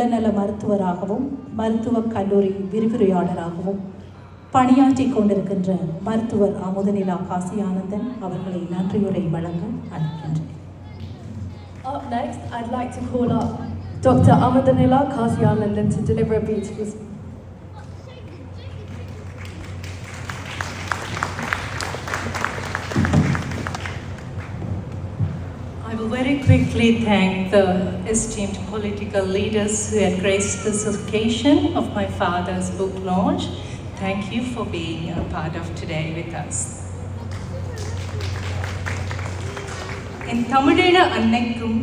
உடல்நல மருத்துவராகவும் மருத்துவக் கல்லூரி விரிவுரையாளராகவும் பணியாற்றிக் கொண்டிருக்கின்ற மருத்துவர் அமுதநிலா காசியானந்தன் அவர்களை நன்றியுரை வழங்க அழைக்கின்றேன் Up next, I'd like to call up Dr. Amadanila Kasyanandan to deliver a beautiful speech. I will very quickly thank the esteemed political leaders who had graced this occasion of my father's book launch. Thank you for being a part of today with us. என் தமிழீழ அன்னைக்கும்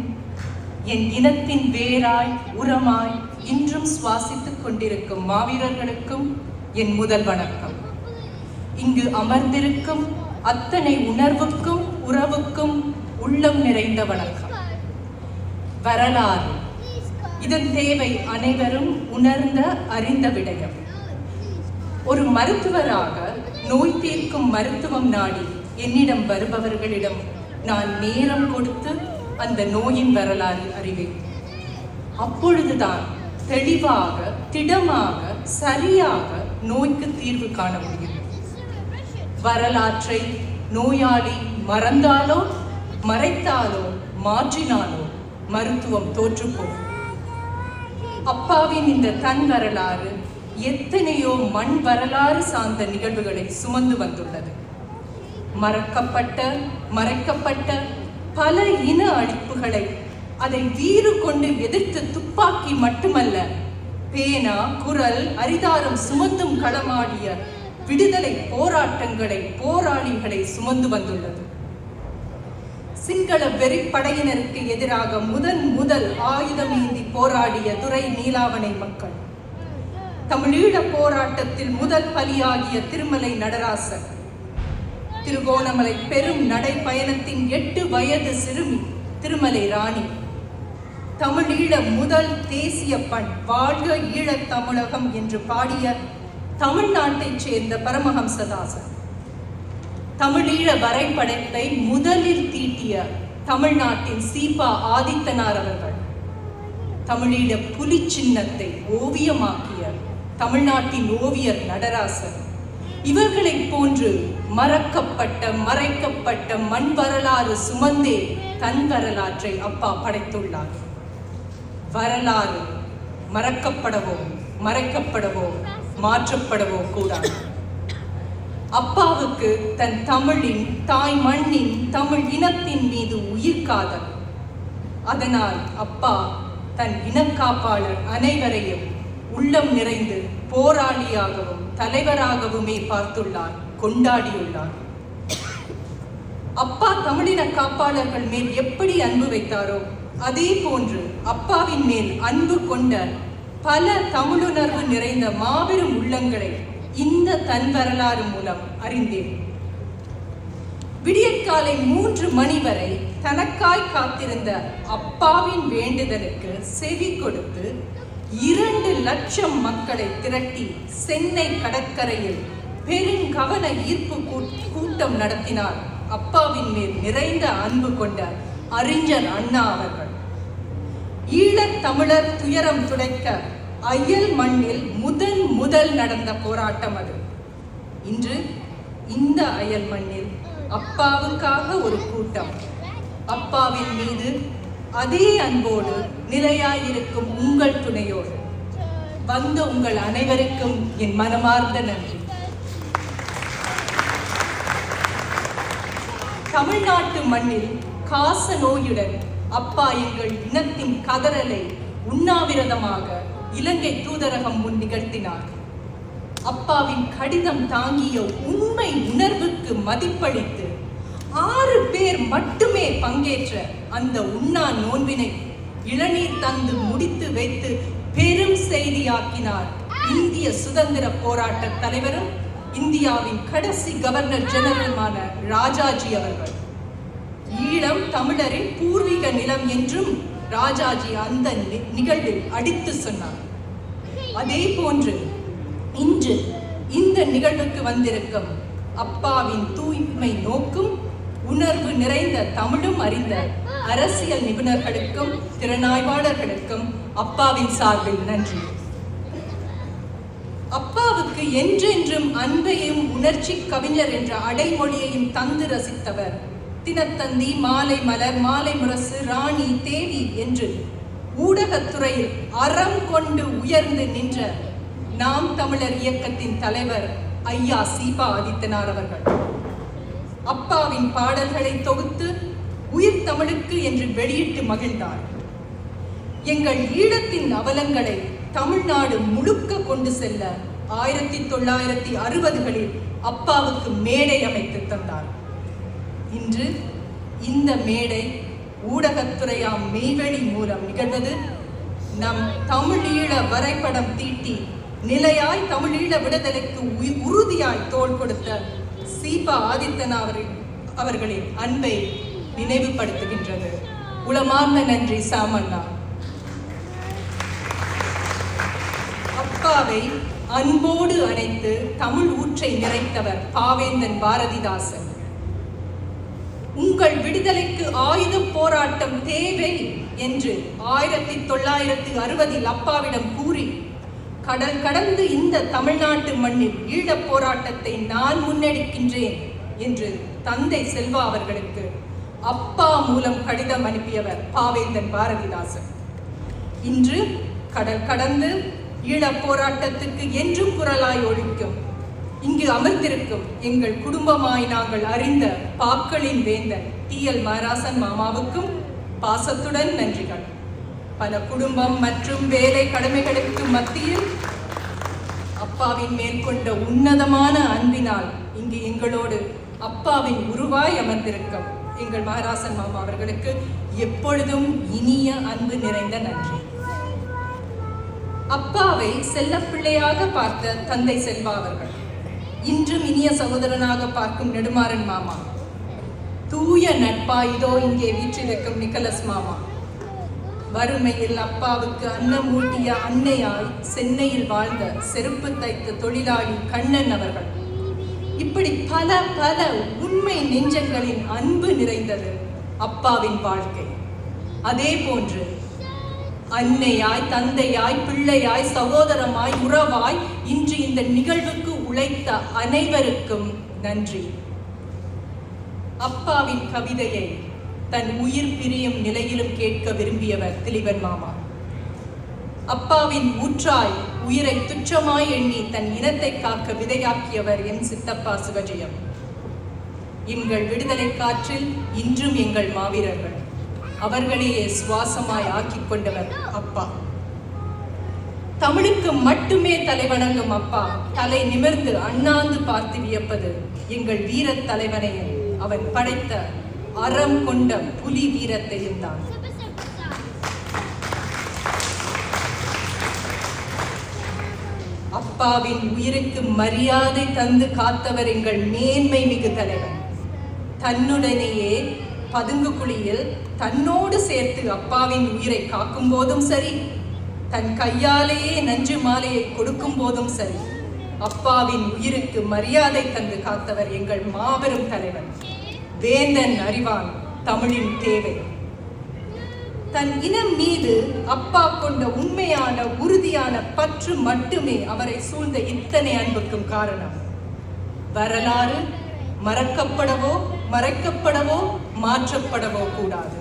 என் இனத்தின் வேராய் உரமாய் இன்றும் சுவாசித்துக் கொண்டிருக்கும் மாவீரர்களுக்கும் என் முதல் வணக்கம் இங்கு அமர்ந்திருக்கும் அத்தனை உணர்வுக்கும் உறவுக்கும் உள்ளம் நிறைந்த வணக்கம். வரலாறு. இதன் தேவை அனைவரும் உணர்ந்த அறிந்த விடயம். ஒரு மருத்துவராக நோய் தீர்க்கும் மருத்துவம் நாடி என்னிடம் வருபவர்களிடம் நான் நேரம் கொடுத்து அந்த நோயின் வரலாறு அறிவேன். அப்பொழுதுதான் தெளிவாக திடமாக சரியாக நோய்க்கு தீர்வு காண முடியும். வரலாற்றை நோயாளி மறந்தாலோ மறைத்தாலோ மாற்றினாலோ மருத்துவம் தோற்றுப்போகும் அப்பாவின் இந்த தன் வரலாறு எத்தனையோ மண் வரலாறு சார்ந்த நிகழ்வுகளை சுமந்து வந்துள்ளது. மறக்கப்பட்ட மறைக்கப்பட்ட பல இன அழிப்புகளை அதை வீறு கொண்டு எதிர்த்து துப்பாக்கி மட்டுமல்ல பேனா குரல் அரிதாரம் சுமந்தும் களமாடிய விடுதலை போராட்டங்களை போராளிகளை சுமந்து வந்துள்ளது. சிங்கள வெறிப்படையினருக்கு எதிராக முதன் முதல் ஆயுதம் ஏந்தி போராடிய துறை நீலாவணை மக்கள். தமிழீழ போராட்டத்தில் முதல் பலியாகிய திருமலை நடராசன். திருகோணமலை பெரும் நடைப்பயணத்தின் எட்டு வயது சிறுமி திருமலை ராணி. தமிழீழ முதல் தேசிய பண் வாழ்க ஈழத் தமிழகம் என்று பாடிய தமிழ்நாட்டைச் சேர்ந்த பரமஹம்சதாசன். தமிழீழ வரைபடத்தை முதலில் தீட்டிய தமிழ்நாட்டின் சீபா ஆதித்தனார் அவர்கள் தமிழீழ புலி சின்னத்தை ஓவியமாக்கிய தமிழ்நாட்டின் ஓவியர் நடராசன். இவர்களைப் போன்று மறக்கப்பட்ட மறைக்கப்பட்ட மண் வரலாறு சுமந்தே தன் வரலாற்றை அப்பா படைத்துள்ளார். வரலாறு மறக்கப்படவோ மறைக்கப்படவோ மாற்றப்படவோ கூடாது. அப்பாவுக்கு தன் தமிழின் தாய் மண்ணின் தமிழ் இனத்தின் மீது உயிர் காதல். அதனால் அப்பா தன் இனக்காப்பாளர் அனைவரையும் உள்ளம் நிறைந்து போராளியாகவும் தலைவராகவுமே பார்த்துள்ளார் கொண்டாடியுள்ளார். அப்பா தமிழின காப்பாளர்கள் மேல் எப்படி அன்பு வைத்தாரோ அதே போன்று அப்பாவின் மேல் அன்பு கொண்ட பல தமிழுணர்வு நிறைந்த மாபெரும் உள்ளங்களை இந்த தன் வரலாறு மூலம் அறிந்தேன். விடியற்காலை மூன்று மணி வரை தனக்காய் காத்திருந்த அப்பாவின் வேண்டுதலுக்கு செவி கொடுத்து இரண்டு லட்சம் மக்களை திரட்டி சென்னை கடற்கரையில் பெருங்கவன ஈர்ப்பு கூட்டம் நடத்தினார் அப்பாவின் மேல் நிறைந்த அன்பு கொண்ட அறிஞர் அண்ணா அவர்கள். ஈழத் தமிழர் துயரம் துடைக்க அயல் மண்ணில் முதன் முதல் நடந்த போராட்டம் அது. இன்று இந்த அயல் மண்ணில் அப்பாவுக்காக ஒரு கூட்டம். அப்பாவின் மீது அதே அன்போடு நிலையாயிருக்கும் உங்கள் துணையோடு. வந்த உங்கள் அனைவருக்கும் என் மனமார்ந்த நன்றி. தமிழ்நாட்டு மண்ணில் காச நோயுடன் அப்பா எங்கள் இனத்தின் கதறலை உண்ணாவிரதமாக இலங்கை தூதரகம் முன் நிகழ்த்தினார். அப்பாவின் கடிதம் தாங்கிய உண்மை உணர்வுக்கு மதிப்பளித்து ஆறு பேர் மட்டுமே பங்கேற்ற அந்த உண்ணா நோன்பினை இளநீர் தந்து முடித்து வைத்து பெரும் செய்தியாக்கினார். இந்திய சுதந்திர போராட்ட தலைவரும் இந்தியாவின் கடைசி கவர்னர் ஜெனரலுமான ராஜாஜி அவர்கள். ஈழம் தமிழரின் பூர்வீக நிலம் என்றும் ராஜாஜி அந்த நி- நிகழ்வில் அடித்து சொன்னார். அதே போன்று இன்று இந்த நிகழ்வுக்கு வந்திருக்கும் அப்பாவின் தூய்மை நோக்கும் உணர்வு நிறைந்த தமிழும் அறிந்த அரசியல் நிபுணர்களுக்கும் திறனாய்வாளர்களுக்கும் அப்பாவின் சார்பில் நன்றி. அப்பாவுக்கு என்றென்றும் அன்பையும் உணர்ச்சி கவிஞர் என்ற அடைமொழியையும் தந்து ரசித்தவர் தினத்தந்தி மாலை மலர் மாலை முரசு ராணி தேவி என்று ஊடகத்துறையில் அறம் கொண்டு உயர்ந்து நின்ற நாம் தமிழர் இயக்கத்தின் தலைவர் ஐயா சீபா ஆதித்தனார் அவர்கள். அப்பாவின் பாடல்களை தொகுத்து உயிர் தமிழுக்கு என்று வெளியிட்டு மகிழ்ந்தார். எங்கள் ஈழத்தின் அவலங்களை தமிழ்நாடு முழுக்க கொண்டு செல்ல ஆயிரத்தி தொள்ளாயிரத்தி அறுபதுகளில் அப்பாவுக்கு மேடை அமைத்து தந்தார். இன்று இந்த மேடை ஊடகத்துறையாம் மெய்வெளி மூலம் நிகழ்வது நம் தமிழீழ வரைபடம் தீட்டி நிலையாய் தமிழீழ விடுதலைக்கு உறுதியாய் தோள் கொடுத்த சீபா ஆதித்தன் அவரின் அவர்களின் அன்பை நினைவுபடுத்துகின்றது. உளமார்ந்த நன்றி சாமண்ணா. அப்பாவை அன்போடு அணைத்து தமிழ் ஊற்றை நிறைத்தவர் பாவேந்தன் பாரதிதாசன். உங்கள் விடுதலைக்கு ஆயுத போராட்டம் தேவை என்று ஆயிரத்தி தொள்ளாயிரத்தி அறுபதில் அப்பாவிடம் கூறி கடல் கடந்து இந்த தமிழ்நாட்டு மண்ணில் ஈழப் போராட்டத்தை நான் முன்னெடுக்கின்றேன் என்று தந்தை செல்வா அவர்களுக்கு அப்பா மூலம் கடிதம் அனுப்பியவர் பாவேந்தன் பாரதிதாசன். இன்று கடல் கடந்து ஈழப் போராட்டத்துக்கு என்றும் குரலாய் ஒழிக்கும் இங்கு அமர்ந்திருக்கும் எங்கள் குடும்பமாய் நாங்கள் அறிந்த பாக்களின் வேந்தன் டி. எல். மாராசன் மாமாவுக்கும் பாசத்துடன் நன்றிகள். பல குடும்பம் மற்றும் வேலை கடமைகளுக்கு மத்தியில் அப்பாவின் மேற்கொண்ட உன்னதமான அன்பினால் இங்கு எங்களோடு அப்பாவின் உருவாய் அமர்ந்திருக்கும் எங்கள் மகாராசன் மாமா அவர்களுக்கு எப்பொழுதும் இனிய அன்பு நிறைந்த நன்றி. அப்பாவை செல்லப்பிள்ளையாக பார்த்த தந்தை செல்வா அவர்கள் இன்றும் இனிய சகோதரனாக பார்க்கும் நெடுமாறன் மாமா. தூய நட்பா இதோ இங்கே வீற்றிருக்கும் நிக்கலஸ் மாமா. வறுமையில் அப்பாவுக்கு அன்னம் ஊட்டிய அன்னையாய் சென்னையில் வாழ்ந்த செருப்பு தைத்த தொழிலாளி கண்ணன் அவர்கள். இப்படி பல பல உண்மை நெஞ்சங்களின் அன்பு நிறைந்தது அப்பாவின் வாழ்க்கை. அதே போன்று அன்னையாய் தந்தையாய் பிள்ளையாய் சகோதரமாய் உறவாய் இன்று இந்த நிகழ்வுக்கு உழைத்த அனைவருக்கும் நன்றி. அப்பாவின் கவிதையை தன் உயிர் பிரியும் நிலையிலும் கேட்க விரும்பியவர் திலிவன் மாமா. அப்பாவின் ஊற்றாய் உயிரை துச்சமாய் எண்ணி தன் இனத்தை காக்க விதையாக்கியவர் என் சித்தப்பா சிவஜயம். எங்கள் விடுதலை காற்றில் இன்றும் எங்கள் மாவீரர்கள். அவர்களையே சுவாசமாய் ஆக்கிக் கொண்டவர் அப்பா. தமிழுக்கு மட்டுமே தலைவணங்கும் அப்பா. தலை நிமிர்ந்து அண்ணாந்து பார்த்து வியப்பது எங்கள் வீரத் தலைவனையும் அவன் படைத்த அறம் கொண்ட புலி வீரத்தையும் தான். அப்பாவின் உயிருக்கு மரியாதை தந்து காத்தவர் எங்கள் மேன்மை மிகு தலைவன். தன்னுடனேயே பதுங்கு குழியில் தன்னோடு சேர்த்து அப்பாவின் உயிரை காக்கும் போதும் சரி தன் கையாலேயே நஞ்சு மாலையை கொடுக்கும் போதும் சரி. அப்பாவின் உயிருக்கு மரியாதை தந்து காத்தவர் எங்கள் மாபெரும் தலைவர். வேந்தன் அறிவான் தமிழின் தேவை. தன் இனம் மீது அப்பா கொண்ட உண்மையான உறுதியான பற்று மட்டுமே அவரை சூழ்ந்த இத்தனை அன்புக்கும் காரணம். வரலாறு மறக்கப்படவோ மறைக்கப்படவோ மாற்றப்படவோ கூடாது.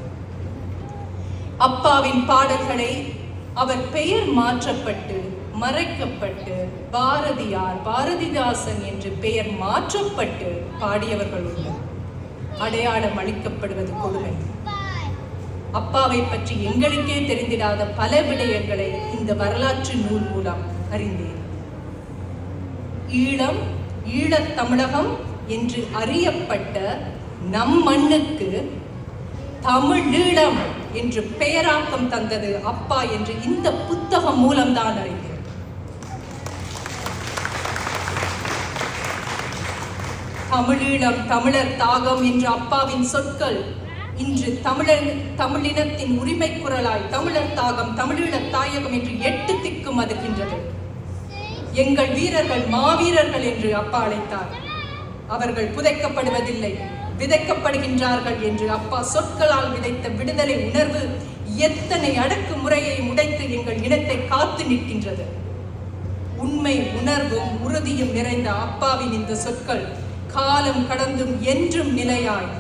அப்பாவின் பாடல்களை அவர் பெயர் மாற்றப்பட்டு மறைக்கப்பட்டு பாரதியார் பாரதிதாசன் என்று பெயர் மாற்றப்பட்டு பாடியவர்கள் உண்டு அடையாளம் அளிக்கப்படுவது கொடுமை. அப்பாவை பற்றி எங்களுக்கே தெரிந்திடாத பல விடயங்களை இந்த வரலாற்று நூல் மூலம் அறிந்தேன். ஈழம் ஈழத் தமிழகம் என்று அறியப்பட்ட நம் மண்ணுக்கு தமிழீழம் என்று பெயராக்கம் தந்தது அப்பா என்று இந்த புத்தகம் மூலம்தான் அறிந்தேன். தமிழீழம் தமிழர் தாகம் என்ற அப்பாவின் சொற்கள் இன்று தமிழர் தமிழினத்தின் உரிமை குரலாய் தமிழர் தாகம் தமிழீழத் தாயகம் என்று எட்டு திக்கும் அதுகின்றது. எங்கள் வீரர்கள் மாவீரர்கள் என்று அப்பா அழைத்தார். அவர்கள் புதைக்கப்படுவதில்லை. விதைக்கப்படுகின்றார்கள் என்று அப்பா சொற்களால் விதைத்த விடுதலை உணர்வு எத்தனை அடக்கு முறையை உடைத்து எங்கள் இனத்தை காத்து நிற்கின்றது. உண்மை உணர்வும் உறுதியும் நிறைந்த அப்பாவின் இந்த சொற்கள் காலம் கடந்தும் என்றும் நிலையாய்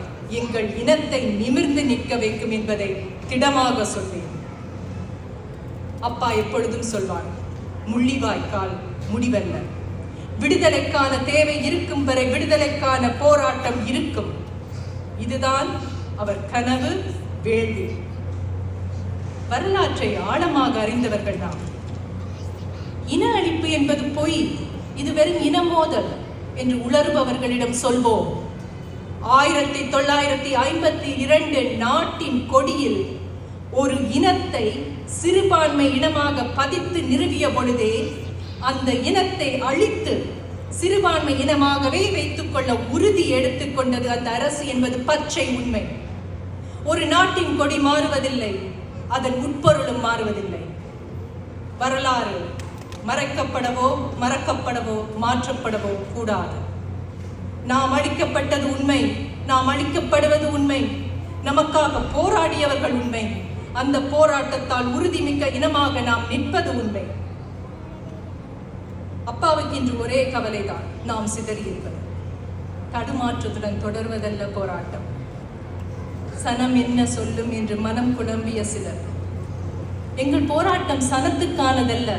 எங்கள் இனத்தை நிமிர்ந்து நிற்க வைக்கும் என்பதை திடமாக சொல்வேன். அப்பா எப்பொழுதும் சொல்வார் முள்ளிவாய்க்கால் முடிவல்ல. விடுதலைக்கான தேவை இருக்கும் வரை விடுதலைக்கான போராட்டம் இருக்கும். இதுதான் அவர் கனவு வேள்வி. வரலாற்றை ஆழமாக அறிந்தவர்கள் நாம். இன அழிப்பு என்பது பொய் இது வெறும் இன மோதல் என்று உணர்பவர்களிடம் சொல்வோம். ஆயிரத்தி தொள்ளாயிரத்தி ஐம்பத்தி இரண்டு நாட்டின் கொடியில் ஒரு இனத்தை சிறுபான்மை இனமாக பதித்து நிறுவிய பொழுதே அந்த இனத்தை அழித்து சிறுபான்மை இனமாகவே வைத்துக் கொள்ள உறுதி எடுத்துக்கொண்டது அந்த அரசு என்பது பச்சை உண்மை. ஒரு நாட்டின் கொடி மாறுவதில்லை அதன் உட்பொருளும் மாறுவதில்லை. வரலாறு மறைக்கப்படவோ மறக்கப்படவோ மாற்றப்படவோ கூடாது. நாம் அளிக்கப்பட்டது உண்மை நாம் அளிக்கப்படுவது உண்மை நமக்காக போராடியவர்கள் உண்மை அந்த போராட்டத்தால் உறுதிமிக்க இனமாக நாம் நிற்பது உண்மை. அப்பாவுக்கு இன்று ஒரே கவலைதான் நாம் சிதறியிருப்பது. தடுமாற்றத்துடன் தொடர்வதல்ல போராட்டம். சனம் என்ன சொல்லும் என்று மனம் குழம்பிய சிலர். எங்கள் போராட்டம் சனத்துக்கானதல்ல.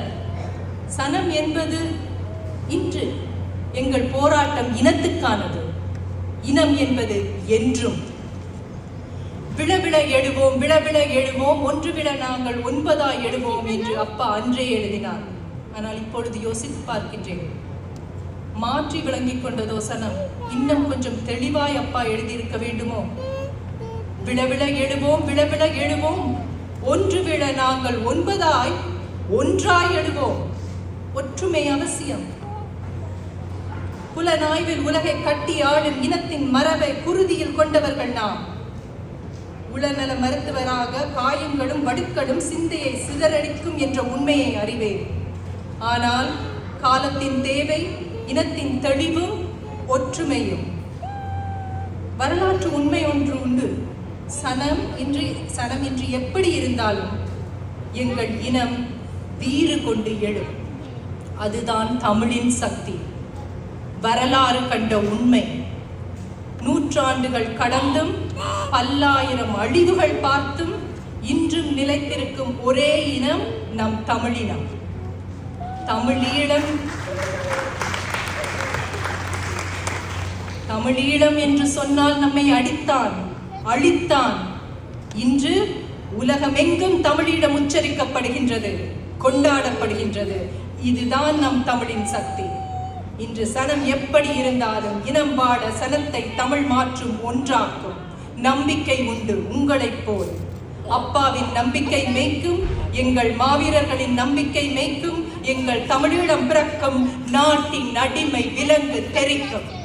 சனம் என்பது இன்று எங்கள் போராட்டம் இனத்துக்கானது. இனம் என்பது என்றும். விழவிழ எழுவோம் விழவிழ எழுவோம் ஒன்று விழ நாங்கள் ஒன்பதாய் எழுவோம் என்று அப்பா அன்றே எழுதினார். ஆனால் இப்பொழுது யோசித்து பார்க்கின்றேன். மாற்றி விளங்கிக் கொண்டதோ சனம் இன்னும் கொஞ்சம் தெளிவாய் அப்பா எழுதியிருக்க வேண்டுமோ? விழவிழ எழுவோம் விழவிழ எழுவோம். ஒன்று விழ நாங்கள் ஒன்பதாய் ஒன்றாய் எழுவோம். ஒற்றுமை அவசியம். புலனாய்வில் உலகை கட்டி ஆளும் இனத்தின் மரபை குருதியில் கொண்டவர்கள் நாம். உளநல மருத்துவராக காயங்களும் வடுக்களும் சிந்தையை சிதறடிக்கும் என்ற உண்மையை அறிவேன். ஆனால் காலத்தின் தேவை இனத்தின் தெளிவும் ஒற்றுமையும். வரலாற்று உண்மை ஒன்று உண்டு. சனம் இன்று சனம் இன்று எப்படி இருந்தாலும் எங்கள் இனம் வீறு கொண்டு எழும். அதுதான் தமிழின் சக்தி. வரலாறு கண்ட உண்மை. நூற்றாண்டுகள் கடந்தும் பல்லாயிரம் அழிவுகள் பார்த்தும் இன்றும் நிலைத்திருக்கும் ஒரே இனம் நம் தமிழினம். தமிழீழம். தமிழீழம் என்று சொன்னால் நம்மை அடித்தான் அழித்தான். இன்று உலகமெங்கும் தமிழீழம் உச்சரிக்கப்படுகின்றது கொண்டாடப்படுகின்றது. இதுதான் நம் தமிழின் சக்தி. இன்று சனம் எப்படி இருந்தாலும் இனம் வாழ சனத்தை தமிழ் மாற்றும் ஒன்றாக்கும். நம்பிக்கை உண்டு உங்களைப் போல். அப்பாவின் நம்பிக்கை மேய்க்கும் எங்கள் மாவீரர்களின் நம்பிக்கை மேய்க்கும் எங்கள் தமிழீழம் பிறக்கும் நாட்டின் அடிமை விலங்கு தெரிக்கும்.